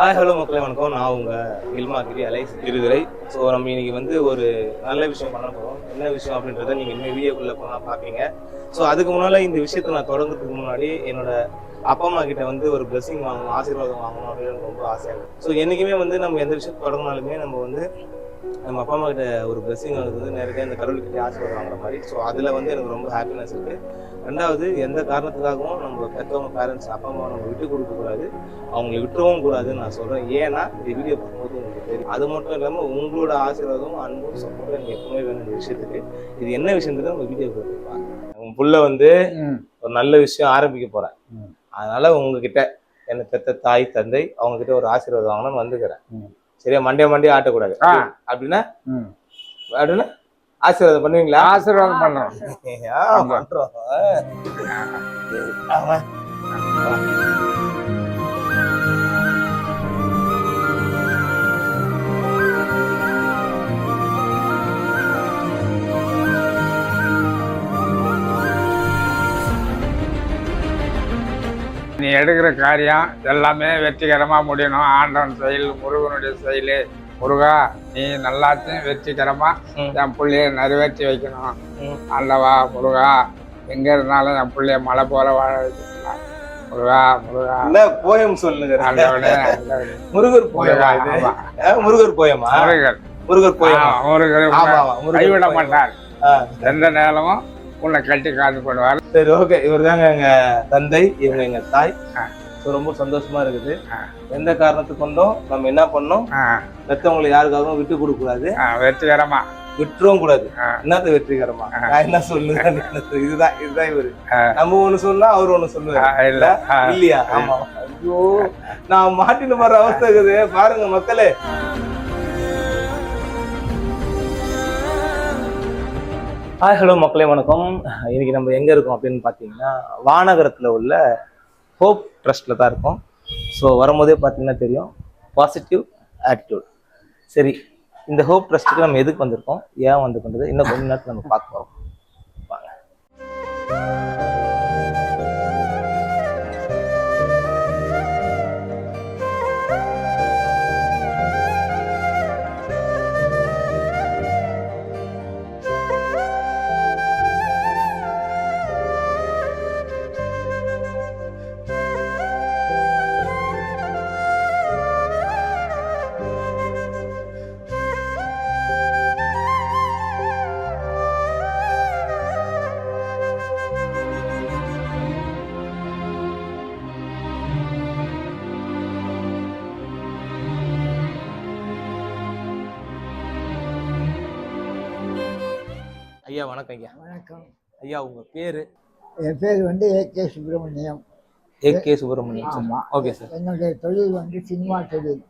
Hi hello மக்களே வணக்கம். நான் உங்க கில்மா கிரி அலைஸ் இருதுரை ஸோ நம்ம இன்னைக்கு வந்து ஒரு நல்ல விஷயம் பண்ண போறோம். என்ன விஷயம் அப்படின்றத நீங்க இனிமேல் வீடியோக்குள்ள போனால் பார்ப்பீங்க. ஸோ அதுக்கு முன்னால இந்த விஷயத்தை நான் தொடங்குறதுக்கு முன்னாடி என்னோட அப்பா அம்மா கிட்ட வந்து ஒரு blessing வாங்கணும் ஆசீர்வாதம் வாங்கணும் அப்படின்னு ரொம்ப ஆசையாக இருக்கும் ஸோ என்னைக்குமே வந்து நம்ம எந்த விஷயத்தை தொடங்கினாலுமே நம்ம வந்து நம்ம அப்பா அம்மா கிட்ட ஒரு blessing வாங்குறது வந்து நிறைய இந்த கடவுள்கிட்ட ஆசீர்வாதம் வாங்குற மாதிரி. ஸோ அதில் வந்து எனக்கு ரொம்ப ஹாப்பினஸ் இருக்கு. ரெண்டாவது எந்த காரணத்துக்காகவும் நம்ம பெற்றவங்க பேரண்ட்ஸ் அப்பா அம்மா நம்ம விட்டு கொடுக்க கூடாது. அவங்களை விட்டுறவும் கூடாதுன்னு நான் சொல்றேன். ஏன்னா இந்த வீடியோ பார்க்கும்போது உங்களுக்கு தெரியும். அது மட்டும் இல்லாமல் உங்களோட ஆசீர்வாதம் அன்பும் சப்போர்ட்டும் எனக்கு எப்பவுமே வேணும் இந்த விஷயத்துக்கு. இது என்ன விஷயன்றது நம்ம வீடியோ பார்க்கலாம் உங்க புள்ள வந்து ஒரு நல்ல விஷயம் ஆரம்பிக்க போறேன். அதனால உங்ககிட்ட என்ன பெத்த தாய் தந்தை அவங்க கிட்ட ஒரு ஆசீர்வாதம் வாங்கணும்னு வந்துக்கிறேன். சரியா? மண்டே மண்டே ஆட்டக்கூடாது. அப்படின்னா ம். அப்படின்னா ஆசீர்வாதம் பண்ணுவீங்களா? ஆசீர்வாதம் பண்றோம். ஆ, பண்றோம் எடுக்கிற காரியம் எல்லாமே வெற்றிகரமா முடியணும். ஆண்டவன் செயல் முருகனுடைய செயல். முருகா நீ நல்லாத்தையும் வெற்றிகரமா ம். என் புள்ளைய நிறைவேற்றி வைக்கணும். ஆண்டவா முருகா? எங்க இருந்தாலும் என் புள்ளைய மலை போல வாழ வைக்கணும் முருகா முருகா. என்ன போயம் சொல்லுங்க. முருகர் போயமா முருகர் போயமா முருகன் முருகர். போயமா ஆ, முருகன் ஆமா ஆமா முருகர் கைவிட. மாட்டார். எந்த நேரமும் உன்னை கட்டி காத்து போடுவார். சரி ஓகே இவர் தாங்க எங்க தந்தை இவங்க எங்க தாய். So, ரொம்ப சந்தோஷமா இருக்குது. எந்த காரணத்துக்கு கொண்டும் நம்ம என்ன பண்ணோம்? ஆ, பெத்தவங்களை யாருக்காகவும் விட்டு கொடுக்க கூடாது. வெற்றிகரமா. விட்டுறவும் கூடாது. என்னத்த வெற்றிகரமா. நான் என்ன சொல்லுங்க இதுதான் இதுதான் இவரு. நம்ம ஒண்ணு சொன்னா அவர் ஒண்ணு சொல்லுவாரு. இல்ல. இல்லையா? ஆமா. ஐயோ நான் மாட்டின்னு வர அவஸ்தை இருக்குது. பாருங்க மக்களே. ஹாய் ஹலோ மக்களே வணக்கம். இன்னைக்கு நம்ம எங்கே இருக்கோம் அப்படின்னு பார்த்தீங்கன்னா வானகரத்தில் உள்ள ஹோப் ட்ரஸ்ட்டில் தான் இருக்கோம். ஸோ வரும்போதே பார்த்தீங்கன்னா தெரியும் பாசிட்டிவ் ஆட்டிடியூட் சரி இந்த ஹோப் ட்ரஸ்ட்டுக்கு நம்ம எதுக்கு வந்திருக்கோம்? ஏன் வந்து பண்ணுறது இன்னும் கொஞ்ச நேரத்தில் நம்ம பார்க்க போகிறோம் வாங்க. ஐயா வணக்கம் ஐயா. வணக்கம். ஐயா உங்க பேரு? என் பேர் வந்து A K Subramaniam. A K Subramaniam. ஆமாம் ஓகே சார். என்னுடைய தொழில் வந்து சினிமா தொழில்.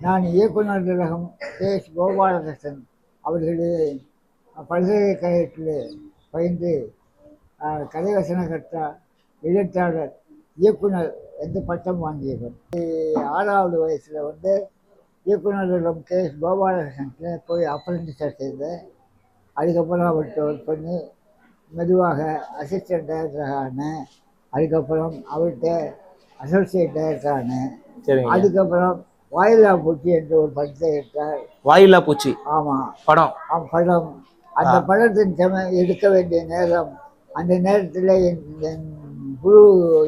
நான் இயக்குனர் திலகம் கே எஸ் கோபாலகிருஷ்ணன் அவர்களே பல்கலைக்கழகத்தில் பயின்று அஹ், கதைவசனகர்த்தா எழுத்தாளர் இயக்குனர் என்று பட்டம் வாங்கியவர். ஆறாவது வயசில் வந்து இயக்குனர் திலகம் கே எஸ் கோபாலகிருஷ்ணன் போய் அப்ரண்டிஸாக செய்தேன். அதுக்கப்புறம் அவர்கிட்ட ஒர்க் பண்ணி மெதுவாக அசிஸ்டன்ட் டைரக்டராக ஆனேன் அதுக்கப்புறம் அவர்கிட்ட அசோசியேட் டைரக்டர் ஆனேன். அதுக்கப்புறம் வாயிலா பூச்சி என்ற ஒரு படத்தை எடுத்தார். வாயிலா பூச்சி. ஆமாம் படம். அவன் படம். அந்த படத்தின் சம எடுக்க வேண்டிய நேரம் அந்த நேரத்தில் என் என் குழு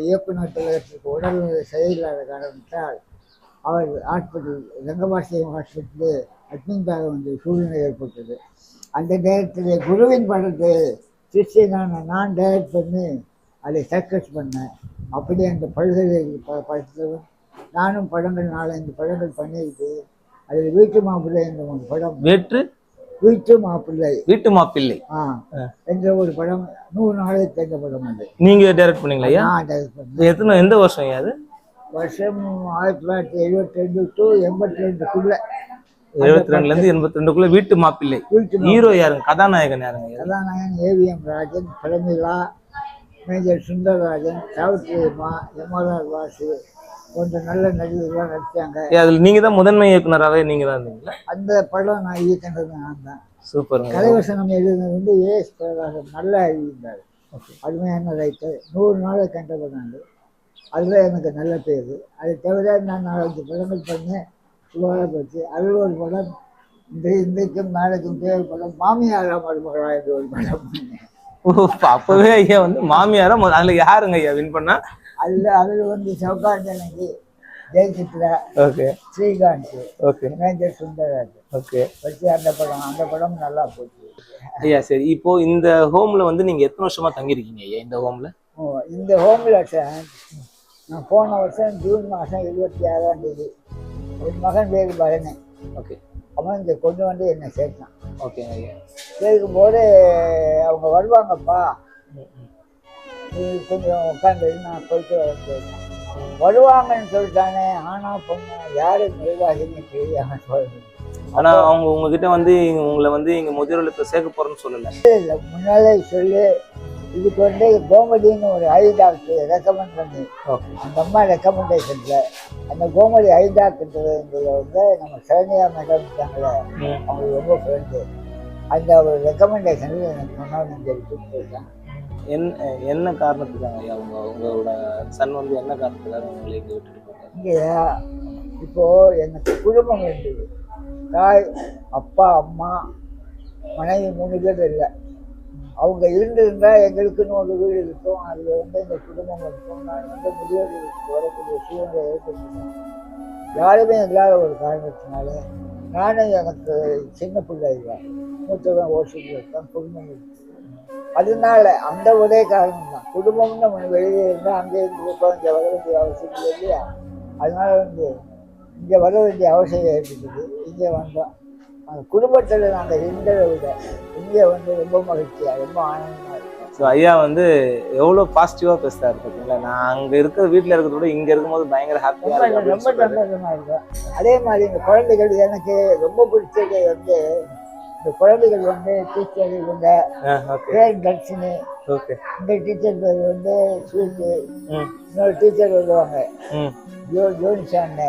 இயக்குனர் தலைவருக்கு உடல் சரியில்லாத காரணத்தால் அவர் ஹாஸ்பிட்டல் ரங்கபாசியம் ஹாஸ்பிட்டலில் அட்மிட் ஆக வேண்டிய சூழ்நிலை ஏற்பட்டது. அந்த நேரத்தில் குருவின் படத்தை சிஷியனான நான் டைரக்ட் பண்ணி அதை சக்ஸஸ் பண்ணேன். அப்படி அந்த பல்கலை படத்தில் நானும் படங்கள் நாலஞ்சு படங்கள் பண்ணியிருக்கு. அதில் வீட்டு மாப்பிள்ளை என்ற ஒரு படம் வேற்று? வீட்டு மாப்பிள்ளை. வீட்டு மாப்பிள்ளை. ஆ என்ற ஒரு படம் நூறு நாளைக்கு என்ற படம் அது. நீங்க டைரக்ட் பண்ணீங்களா ஐயா? direct பண்ணேன். எத்தனை எந்த வருஷம் அது? வருஷம் ஆயிரத்தி தொள்ளாயிரத்தி எழுபத்தி ரெண்டு டு எண்பத்தி ரெண்டுக்குள்ள. எழுபத்தி ரெண்டுல இருந்து எண்பத்தி ரெண்டுக்குள்ள வீட்டு மாப்பிள்ளை. ஹீரோ யாருங்க? கதாநாயகன் யாருங்க? கதாநாயகன் ஏவிஎம் ராஜன் பிரமிளா மேஜர் சுந்தரராஜன் சாவித்திரியம்மா எம்ஆர்ஆர் வாசு போன்ற நல்ல நடிகர்கள்லாம் நடித்தாங்க அதுல நீங்க தான் முதன்மை இயக்குனராகவே நீங்க தான் இருந்தீங்களா? அந்த படம் நான் இயக்கினது நான் தான் சூப்பருங்க. கலைவசனம் எழுதினது வந்து ஏஎஸ் பிரகாசம் நல்ல எழுதியிருந்தார் அருமையான ரைட்டர் நூறு நாளை கண்டவர் நான். அதில் எனக்கு நல்ல பேர். அதை தவிர நான் நாலஞ்சு படங்கள் பண்ணேன். சுமாராக போச்சு அதில் ஒரு படம் இந்த இன்றைக்கும் நாளைக்கும் தேவை படம் மாமியாரா மருமகளா என்று ஒரு படம். அப்பவே ஐயா வந்து மாமியாரா அதுல யாருங்க ஐயா வின் பண்ணா? அதில் அதில் வந்து சௌகாந்த் எனக்கு Jayachitra okay. Srikanth okay. Major Sundararaj okay. வச்சு அந்த படம் அந்த படம் நல்லா போச்சு. ஐயா சரி இப்போ இந்த ஹோம்ல வந்து நீங்க எத்தனை வருஷமா தங்கியிருக்கீங்க ஐயா இந்த ஹோம்ல? ஓ, இந்த ஹோமில் நான் போன வருஷம் ஜூன் மாதம் இருபத்தி ஆறாம் தேதி என் மகன் பேர் பரணி ஓகே. அவன் இங்கே கொண்டு வந்து என்னை சேர்த்தான். ஓகே சேர்க்கும்போது அவங்க வருவாங்கப்பா. நீ கொஞ்சம் உட்காந்து நான் போயிட்டு வரேன் வருவாங்கன்னு சொல்லிட்டானே ஆனா பொண்ணு யாரு நிர்வாகின்னு தெரியாம சொல்லுது ஆனா அவங்க உங்ககிட்ட வந்து உங்களை வந்து இங்க முதியோர் இல்லத்துல சேர்க்க போறேன்னு சொல்லல. முன்னாலே சொல்லி. இதுக்கு வந்து கோமதின்னு ஒரு ஐ டாக்டர் ரெக்கமெண்ட் பண்ணி அந்த அம்மா ரெக்கமெண்டேஷன்ல அந்த கோமதி ஐ டாக்டர்ன்றதுல வந்து நம்ம சரண்யா மேடம் இருக்காங்களே அவங்க ரொம்ப ஃப்ரெண்டு அந்த ஒரு ரெக்கமெண்டேஷனில் எனக்கு எடுத்துட்டு போயிருக்காங்க என்ன என்ன காரணத்துக்காக ஐயா உங்க உங்களோட சன் வந்து என்ன காரணத்துக்காக உங்களை இங்க விட்டுட்டு போறாரு இங்கே இப்போ எனக்கு குடும்பம் இருந்தது தாய் அப்பா அம்மா மனைவி மூணு பேர் இல்லை. அவங்க இருந்திருந்தா எங்களுக்குன்னு ஒரு வீடு இருக்கும். அதில் வந்து இந்த குடும்பம் இருக்கும். நான் வந்து முதியோர்களுக்கு வரக்கூடிய சூழ்நிலை ஏற்படுத்தணும் யாருமே இல்லாத ஒரு காரணத்தினால நானும் எனக்கு சின்ன பிள்ளை இல்லை. மூத்தவன் ஓசிட்டு இருக்கேன் குடும்பம் அதனால அந்த ஒரே காரணம் தான் குடும்பம்னு ஒன்று வெளியே இருந்தால் அங்கே இருந்து குழந்தை வர வேண்டிய அவசியம் இல்லையா? அதனால வந்து இங்கே வர வேண்டிய அவசியம் ஏற்பட்டது. இங்கே வந்தோம். குடும்பத்தில் நாங்கள் இருந்ததை விட இங்கே வந்து ரொம்ப மகிழ்ச்சியாக ரொம்ப ஆனந்தமாக இருக்கும் ஸோ ஐயா வந்து எவ்வளோ பாசிட்டிவாக பேசுறாரு பார்த்தீங்களா நான் அங்கே இருக்கிற வீட்டில் இருக்கிறத விட இங்கே இருக்கும்போது பயங்கர ஹாப்பியாக ரொம்ப இருக்கு ரொம்ப சந்தோஷமாக இருக்கும் அதே மாதிரி இந்த குழந்தைகள் எனக்கு ரொம்ப பிடிச்சது வந்து இந்த குழந்தைகள் வந்து டீச்சர் இவங்க பேர் தர்ஷினி. ஓகே இந்த டீச்சர் பேர் வந்து ஸ்வீட்டு இன்னொரு டீச்சர் வருவாங்க. ஜோ ஜோனிஷான்னு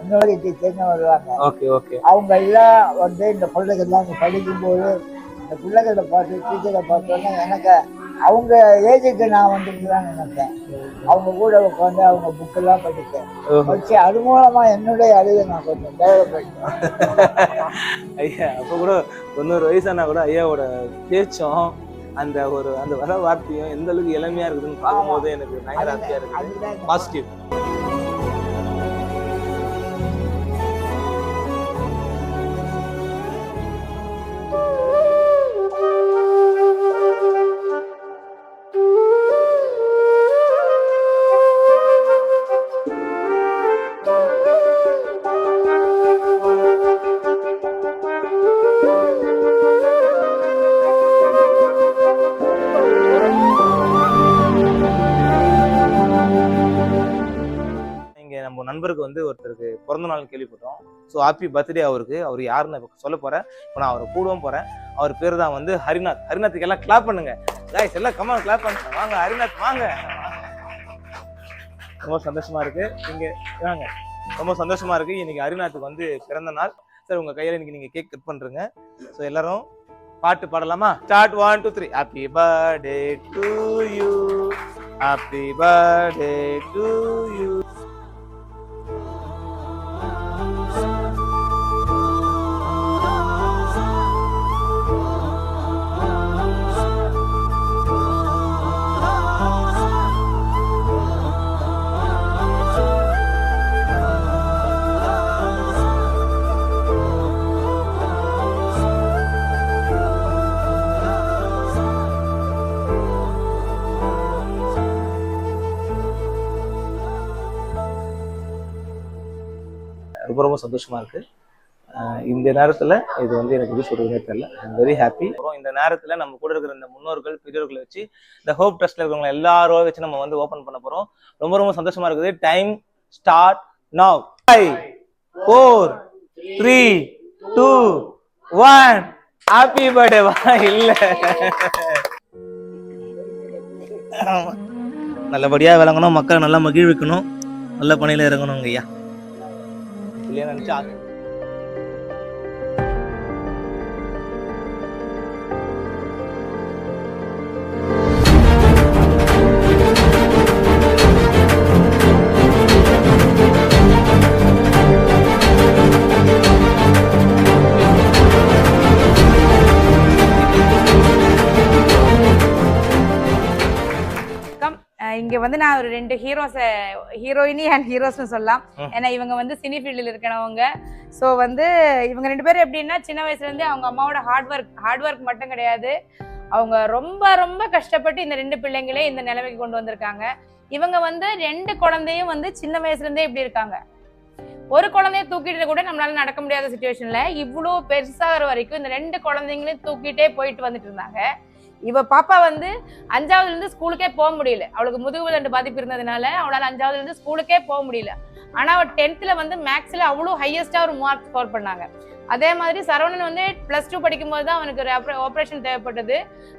இன்னொரு டீச்சர்னு வருவாங்க. Okay okay. அவங்க எல்லாம் வந்து இந்த பிள்ளைகள்லாம் படிக்கும்போது இந்த பிள்ளைகளை பார்த்து டீச்சரை பார்த்தோன்னே எனக்கு அவங்க ஏஜுக்கு நான் வந்துருக்கலாம்னு நினைப்பேன் அவங்க கூட உட்காந்து அவங்க புக்கெல்லாம் படித்தேன். படிச்சு அது மூலமாக என்னுடைய அறிவை நான் கொஞ்சம் டெவலப் பண்ணிட்டேன் ஐயா அப்போ கூட தொண்ணூறு வயசானா கூட ஐயாவோட பேச்சும் அந்த ஒரு அந்த வர வார்த்தையும் எந்த அளவுக்கு இளமையா இருக்குதுன்னு பார்க்கும்போது எனக்கு பயங்கர இருக்கு பாசிட்டிவ் ஸோ ஹாப்பி பர்த்டே அவருக்கு. அவர் யாருன்னு இப்போ சொல்ல போகிறேன் இப்போ நான் அவரை கூடவும் போகிறேன் அவர் பேர் தான் வந்து ஹரிநாத். ஹரிநாத்துக்கு எல்லாம் கிளாப் பண்ணுங்க. Guys எல்லாம் கம்மா கிளாப் பண்ணுங்க. வாங்க ஹரிநாத் வாங்க. ரொம்ப சந்தோஷமா இருக்கு. இங்கே வாங்க. ரொம்ப சந்தோஷமா இருக்கு. இன்னைக்கு ஹரிநாத்துக்கு வந்து பிறந்த நாள். சார் உங்க கையில இன்னைக்கு நீங்க கேக் கட் பண்றீங்க. ஸோ எல்லாரும் பாட்டு பாடலாமா? Start one two three happy birthday to you happy birthday to you ரொம்ப சந்தோஷமா இருக்கு. இந்த நேரத்துல இது வந்து எனக்கு எப்படி சொல்றதுனே தெரியல. ஐம் வெரி ஹாப்பி அப்புறம் இந்த நேரத்துல நம்ம கூட இருக்கிற இந்த முன்னோர்கள் பெரியோர்களை வச்சு இந்த ஹோப் ட்ரஸ்ட்ல இருக்கிறவங்க எல்லாரும் வச்சு நம்ம வந்து ஓபன் பண்ண போறோம். ரொம்ப ரொம்ப சந்தோஷமா இருக்குது. Time start now five four three two one happy birthday வா இல்ல. ஆமா. நல்லபடியா விளங்கணும். மக்களை நல்லா மகிழ்விக்கணும். நல்ல பணியில இறங்கணும் ஐயா. இல்லையா நினச்சி இங்கே வந்து நான் ஒரு ரெண்டு ஹீரோஸை ஹீரோயினி அண்ட் ஹீரோஸ்னு சொல்லலாம். ஏன்னா இவங்க வந்து சினி ஃபீல்டில் இருக்கிறவங்க. ஸோ வந்து இவங்க ரெண்டு பேரும் எப்படின்னா சின்ன வயசுலேருந்தே அவங்க அம்மாவோட ஹார்ட் ஒர்க் ஹார்ட் ஒர்க் மட்டும் கிடையாது. அவங்க ரொம்ப ரொம்ப கஷ்டப்பட்டு இந்த ரெண்டு பிள்ளைங்களே இந்த நிலைமைக்கு கொண்டு வந்திருக்காங்க. இவங்க வந்து ரெண்டு குழந்தையும் வந்து சின்ன வயசுலேருந்தே இப்படி இருக்காங்க. ஒரு குழந்தைய தூக்கிட்டு கூட நம்மளால நடக்க முடியாத சுச்சுவேஷன்ல இவ்வளோ பெருசாகிற வரைக்கும் இந்த ரெண்டு குழந்தைங்களையும் தூக்கிட்டே போயிட்டு வந்துட்டு இருந்தாங்க. இவ பாப்பா வந்து அஞ்சாவதுல இருந்து ஸ்கூலுக்கே போக முடியல. அவளுக்கு முதுகு ரெண்டு பாதிப்பு இருந்ததுனால அவளால அஞ்சாவதுல இருந்து ஸ்கூலுக்கே போக முடியல. ஆனா அவள் டென்த்ல வந்து மேக்ஸ்ல அவ்வளோ ஹையஸ்டா ஒரு மார்க் ஸ்கோர் பண்ணாங்க. அதே மாதிரி சரவணன் வந்து பிளஸ் டூ படிக்கும்போது தான் அவனுக்கு ஒரு ஆப்ரேஷன் தேவைப்பட்டது.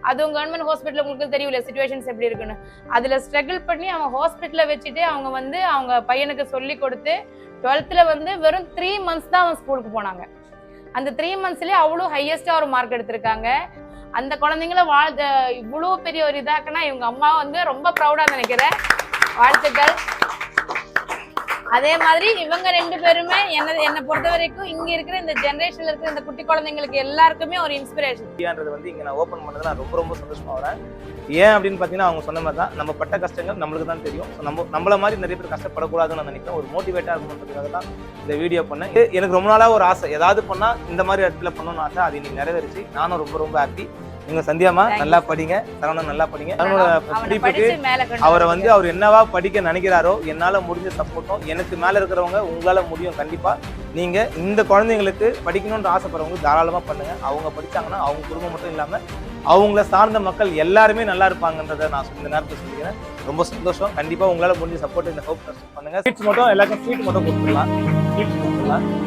அதுவும் கவர்மெண்ட் ஹாஸ்பிட்டல் உங்களுக்கு தெரியல சுச்சுவேஷன்ஸ் எப்படி இருக்குன்னு. அதுல ஸ்ட்ரகிள் பண்ணி அவங்க ஹாஸ்பிட்டலில் வச்சுட்டு அவங்க வந்து அவங்க பையனுக்கு சொல்லி கொடுத்து டுவெல்த்ல வந்து வெறும் த்ரீ மந்த்ஸ் தான் அவன் ஸ்கூலுக்கு போனாங்க. அந்த த்ரீ மந்த்ஸ்லயே அவ்வளோ ஹையஸ்டா ஒரு மார்க் எடுத்திருக்காங்க. அந்த குழந்தைங்கள வாழ் இவ்வளோ பெரிய ஒரு இதாக்குன்னா இவங்க அம்மா வந்து ரொம்ப ப்ரௌடாக நினைக்கிறேன் வாழ்த்துக்கள். அதே மாதிரி இவங்க ரெண்டு பேருமே என்ன என்னை பொறுத்த வரைக்கும் இங்க இருக்கிற இந்த ஜெனரேஷன்ல இருக்கிற இந்த குட்டி குழந்தைங்களுக்கு எல்லாருக்குமே ஒரு இன்ஸ்பிரேஷன் இந்தியான்றது வந்து இங்கே நான் ஓப்பன் பண்ணது நான் ரொம்ப ரொம்ப சந்தோஷமா வரேன். ஏன் அப்படின்னு பார்த்தீங்கன்னா அவங்க சொன்ன மாதிரி தான் நம்ம பட்ட கஷ்டங்கள் நம்மளுக்கு தான் தெரியும். ஸோ நம்ம நம்மள மாதிரி நிறைய பேர் கஷ்டப்படக்கூடாதுன்னு நான் நினைக்கிறேன். ஒரு மோட்டிவேட்டாக இருக்கணுன்றதுக்காக தான் இந்த வீடியோ பண்ணேன். எனக்கு ரொம்ப நாளாக ஒரு ஆசை. ஏதாவது பண்ணால் இந்த மாதிரி இடத்துல பண்ணணும்னு ஆசை அது இன்னைக்கு நிறைவேறிச்சு. நானும் ரொம்ப ரொம்ப ஹாப்பி நீங்க சந்தியாமா. நல்லா படிங்க. சரவணன் நல்லா படிங்க. அவனோட அவரை. வந்து அவர் என்னவா படிக்க நினைக்கிறாரோ என்னால முடிஞ்ச சப்போர்ட்டும் எனக்கு மேல இருக்கிறவங்க உங்களால முடியும் கண்டிப்பா. நீங்க இந்த குழந்தைங்களுக்கு படிக்கணும்னு ஆசைப்படுறவங்க தாராளமா பண்ணுங்க. அவங்க படிச்சாங்கன்னா அவங்க குடும்பம் மட்டும் இல்லாம அவங்கள சார்ந்த மக்கள் எல்லாருமே நல்லா இருப்பாங்கன்றத நான் இந்த நேரத்தில் சொல்லிக்கிறேன். ரொம்ப சந்தோஷம். கண்டிப்பா உங்களால முடிஞ்ச சப்போர்ட் இந்த ஹோப் பண்ணுங்க. ஸ்வீட்ஸ் மட்டும் எல்லாருக்கும் ஸ்வீட் மட்டும் கொடுத்துடலாம். ஸ்வீட்ஸ் கொடுத்துடலாம்.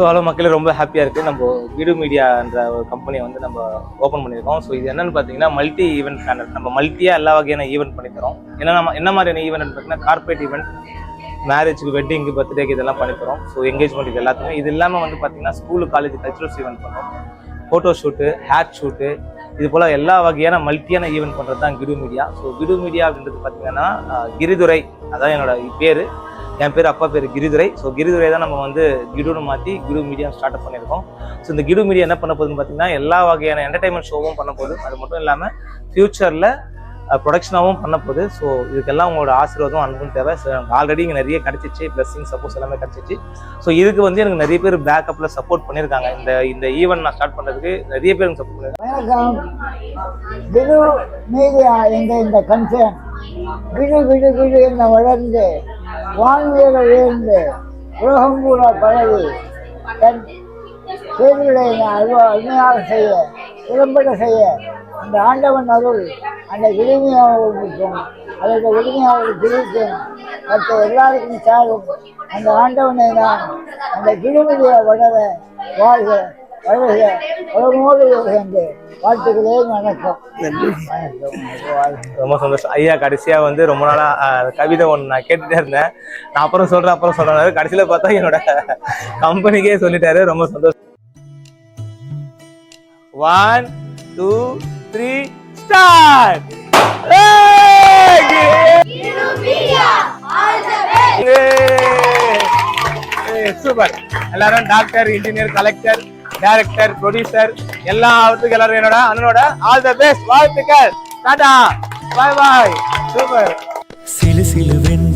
ஸோ அளவு மக்களே ரொம்ப ஹாப்பியாக இருக்குது நம்ம வீடு மீடியான்ற ஒரு கம்பெனியை வந்து நம்ம ஓப்பன் பண்ணியிருக்கோம். ஸோ இது என்னென்னு பார்த்தீங்கன்னா மல்டி ஈவெண்ட் பேனல் நம்ம மல்டியாக எல்லா வகையான ஈவெண்ட் பண்ணித்தரோம் என்ன நம்ம என்ன மாதிரியான ஈவெண்ட் பார்த்தீங்கன்னா கார்பரேட் ஈவெண்ட் மேரேஜுக்கு வெட்டிங்கு பர்த்டேக்கு இதெல்லாம் பண்ணித்தரோம் ஸோ என்கேஜ்மெண்ட் இது எல்லாத்துக்குமே. இது இல்லாமல் வந்து பார்த்தீங்கன்னா ஸ்கூலு காலேஜ் கல்ச்சுரல்ஸ் ஈவெண்ட் பண்ணுறோம் ஃபோட்டோ ஷூட்டு ஹேர் ஷூட்டு இது போல் எல்லா வகையான மல்டியான ஈவெண்ட் பண்ணுறது தான் கிடு மீடியா ஸோ கிடு மீடியா அப்படின்றது பார்த்தீங்கன்னா கிரிதுரை அதான் என்னோட பேர். என் பேர் அப்பா பேர் கிரிதுரை. ஸோ கிரிதுரை தான் நம்ம வந்து கிடுன்னு மாற்றி கிடு மீடியா ஸ்டார்ட் அப் பண்ணியிருக்கோம். ஸோ இந்த கிடு மீடியா என்ன பண்ண போகுதுன்னு பார்த்தீங்கன்னா எல்லா வகையான என்டர்டைன்மெண்ட் ஷோவும் பண்ண போகுது. அது மட்டும் இல்லாமல் ஃப்யூச்சரில் ப்ரொடக்ஷனாகவும் பண்ண போகுது ஸோ இதுக்கெல்லாம் உங்களோட ஆசீர்வாதம் அன்பும் தேவை. ஸோ எனக்கு ஆல்ரெடி இங்கே நிறைய கிடச்சிச்சு. பிளஸ்ஸிங் சப்போஸ் எல்லாமே கிடச்சிச்சு. ஸோ இதுக்கு வந்து எனக்கு நிறைய பேர் பேக்கப்பில் சப்போர்ட் பண்ணியிருக்காங்க. இந்த இந்த ஈவெண்ட் நான் ஸ்டார்ட் பண்ணுறதுக்கு நிறைய பேர் எனக்கு சப்போர்ட் பண்ணியிருக்காங்க. வணக்கம் விடு மீடியா என்ற இந்த கன்சர்ன் விடு விடு விடு என்ன வளர்ந்து வான்வீர உயர்ந்து உலகம் கூட பழகி தன் செய்திகளை அருமையாக செய்ய திறம்பட செய்ய அந்த ஆண்டவன் அருள் அந்த விடுமையாளர்களுக்கும் அதற்கு விடுமையாளர்கள் பிரிக்கும் மற்ற எல்லாருக்கும் சாரும் அந்த ஆண்டவனை நான் அந்த விடுமுறையை வளர வாழ்க வளர்க உலகமோடு என்று வாழ்த்துக்கிறேன் வணக்கம். ரொம்ப சந்தோஷம். ஐயா கடைசியா வந்து ரொம்ப நாளா அஹ், கவிதை ஒன்று நான் கேட்டுட்டே இருந்தேன். நான் அப்புறம் சொல்றேன் அப்புறம் சொல்றேன். கடைசியில பார்த்தா என்னோட கம்பெனிக்கே சொல்லிட்டாரு. ரொம்ப சந்தோஷம். One two three start super எல்லாரும் doctor engineer collector director producer எல்லாத்துக்கும் எல்லாரும் என்னோட அண்ணனோட ஆல் த பெஸ்ட் வாழ்த்துக்கள். டாடா! பாய் பாய் சூப்பர் சிலு சிலுவென்